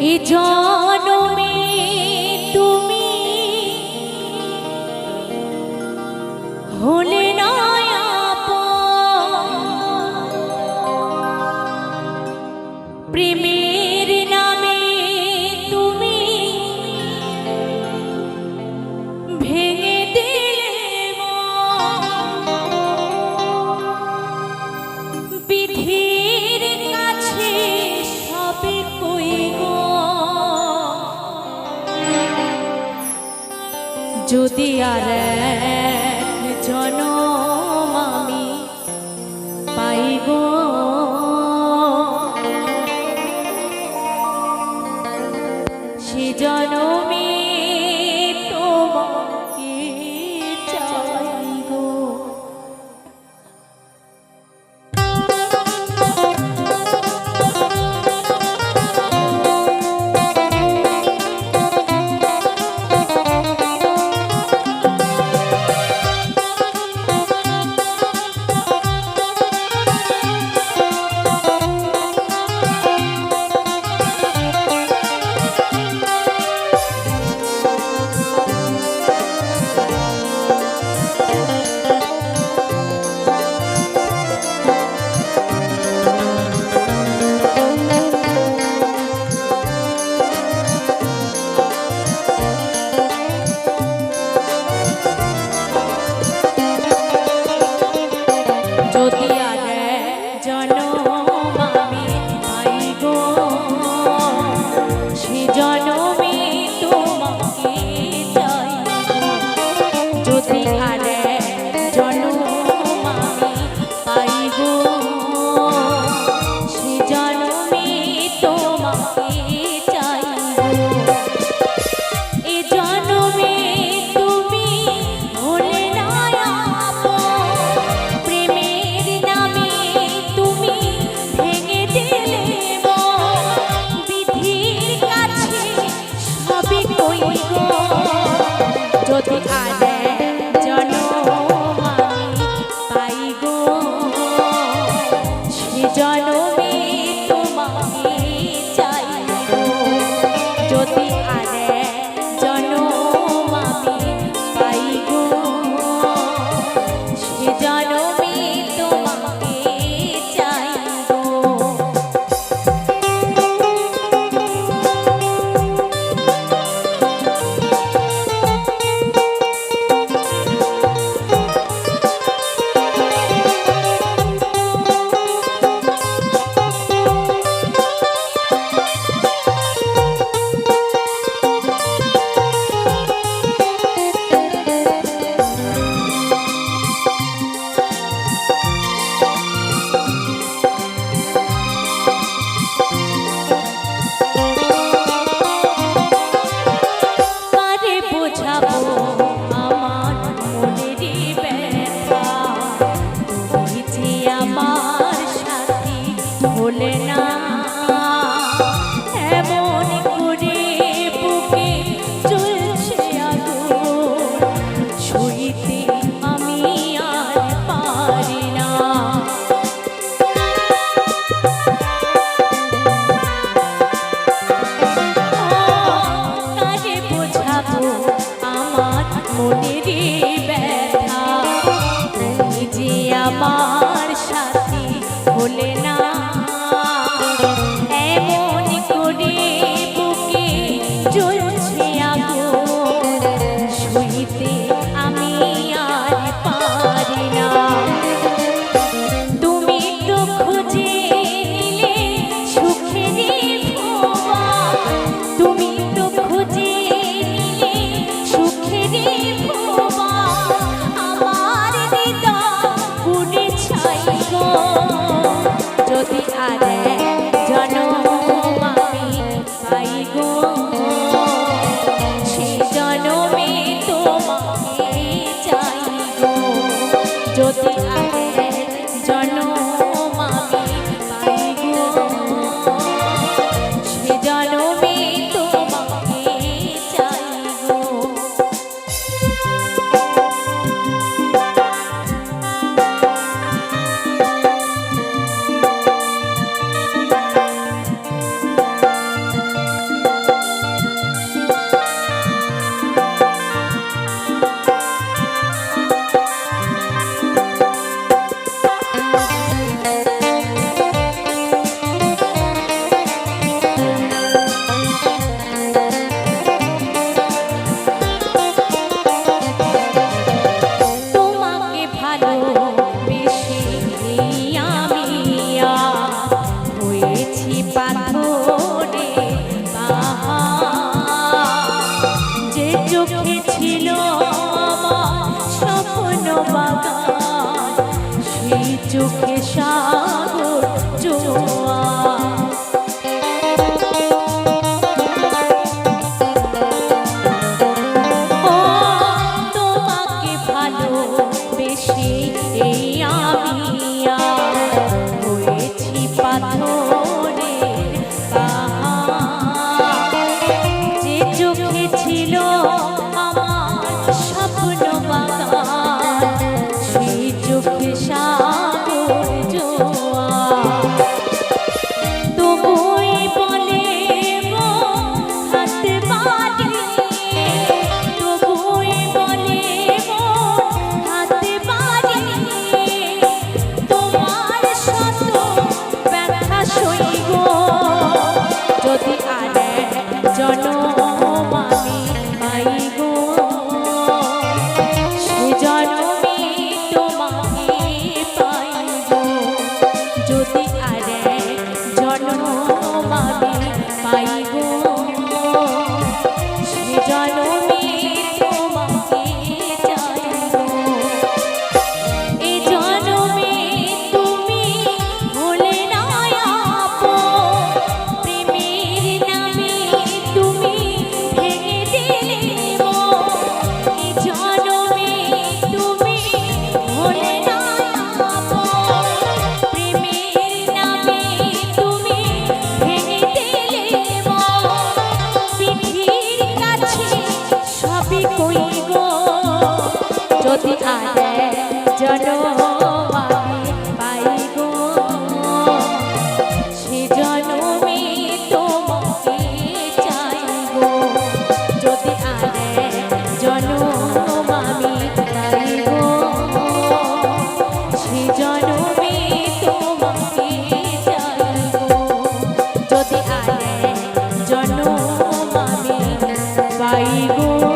এ যদি আর জন আমি পাইব সে জনমে সে জনম but জয় চোখে ছিল স্বপ্ন বাগান সেই চোখে সাগর জোয়া তোমাকে ভালোবেসে জানো Oh,